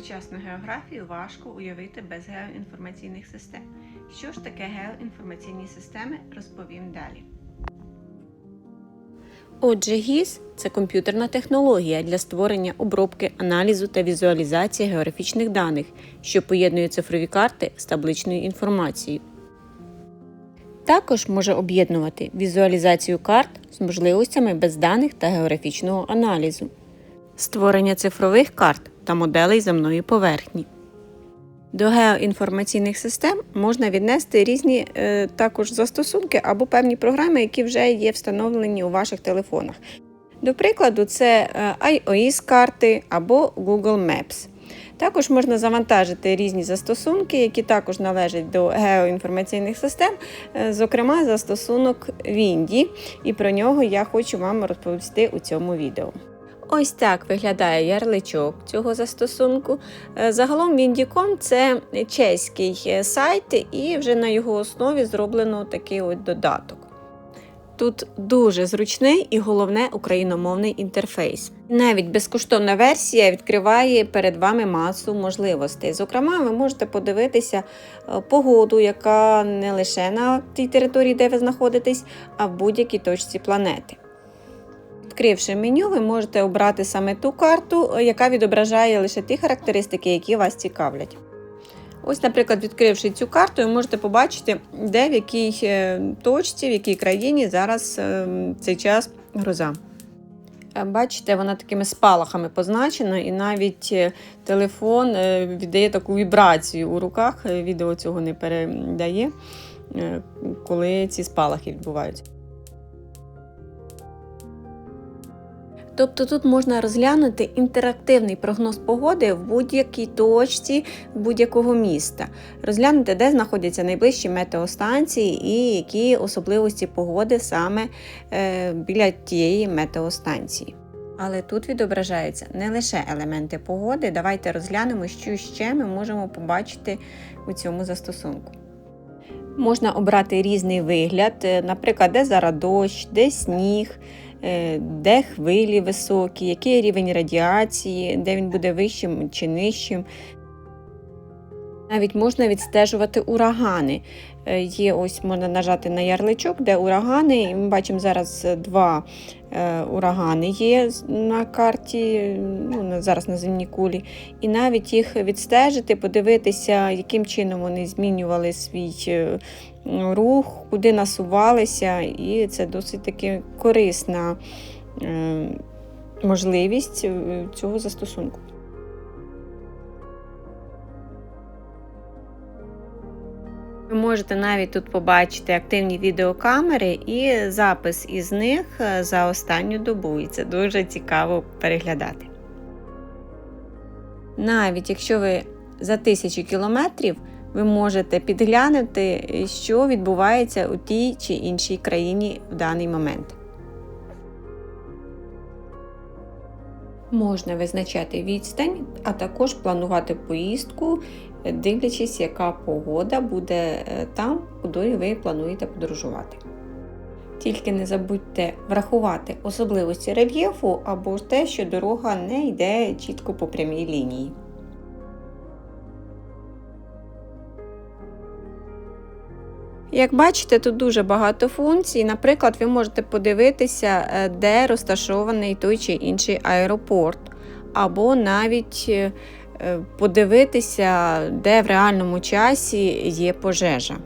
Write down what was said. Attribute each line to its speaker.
Speaker 1: Сучасну географію важко уявити без геоінформаційних систем. Що ж таке геоінформаційні системи, розповім далі. Отже, ГІС це комп'ютерна технологія для створення обробки, аналізу та візуалізації географічних даних, що поєднує цифрові карти з табличною інформацією. Також може об'єднувати візуалізацію карт з можливостями без даних та географічного аналізу, створення цифрових карт та моделей земної поверхні. До геоінформаційних систем можна віднести різні е, також застосунки або певні програми, які вже є встановлені у ваших телефонах. До прикладу, це е, iOS-карти або Google Maps. Також можна завантажити різні застосунки, які також належать до геоінформаційних систем, е, зокрема застосунок Windy, і про нього я хочу вам розповісти у цьому відео. Ось так виглядає ярличок цього застосунку. Е, Загалом Windy.com – це чеський е, сайт, і вже на його основі зроблено такий от додаток. Тут дуже зручний і головне україномовний інтерфейс. Навіть безкоштовна версія відкриває перед вами масу можливостей. Зокрема, ви можете подивитися е, погоду, яка не лише на тій території, де ви знаходитесь, а в будь-якій точці планети. Відкривши меню, ви можете обрати саме ту карту, е, яка відображає лише ті характеристики, які вас цікавлять. Ось, наприклад, відкривши цю карту, ви можете побачити, де в якій е, точці, в якій країні зараз е, цей час гроза. Бачите, вона такими спалахами позначена, і навіть телефон віддає таку вібрацію у руках. Відео цього не передає, коли ці спалахи відбуваються. Тобто тут можна розглянути інтерактивний прогноз погоди в будь-якій точці будь-якого міста, розглянути, де знаходяться найближчі метеостанції і які особливості погоди саме е, біля тієї метеостанції. Але тут відображаються не лише елементи погоди. Давайте розглянемо, що ще ми можемо побачити у цьому застосунку. Можна обрати різний вигляд, е, наприклад, де зараз дощ, де сніг, де хвилі високі, який рівень радіації, де він буде вищим чи нижчим. Навіть можна відстежувати урагани. Е, Є ось можна нажати на ярличок, де урагани. І Ми бачимо зараз два е, урагани є на карті, ну, зараз на земній кулі. І навіть їх відстежити, подивитися, яким чином вони змінювали свій е, рух, куди насувалися. І це досить таки корисна можливість цього застосунку. Ви можете навіть тут побачити активні відеокамери і запис із них е, за останню добу. І це дуже цікаво переглядати. Навіть якщо ви за тисячу кілометрів, ви можете підглянути, що відбувається у тій чи іншій країні в даний момент. Можна визначати відстань, а також планувати поїздку, дивлячись, яка погода буде е, там, куди ви плануєте подорожувати. Тільки не забудьте врахувати особливості рельєфу або те, що дорога не йде чітко по прямій лінії. Як бачите, тут дуже багато функцій. Наприклад, ви можете подивитися, е, де розташований той чи інший аеропорт, або навіть е, подивитися, де в реальному часі є пожежа.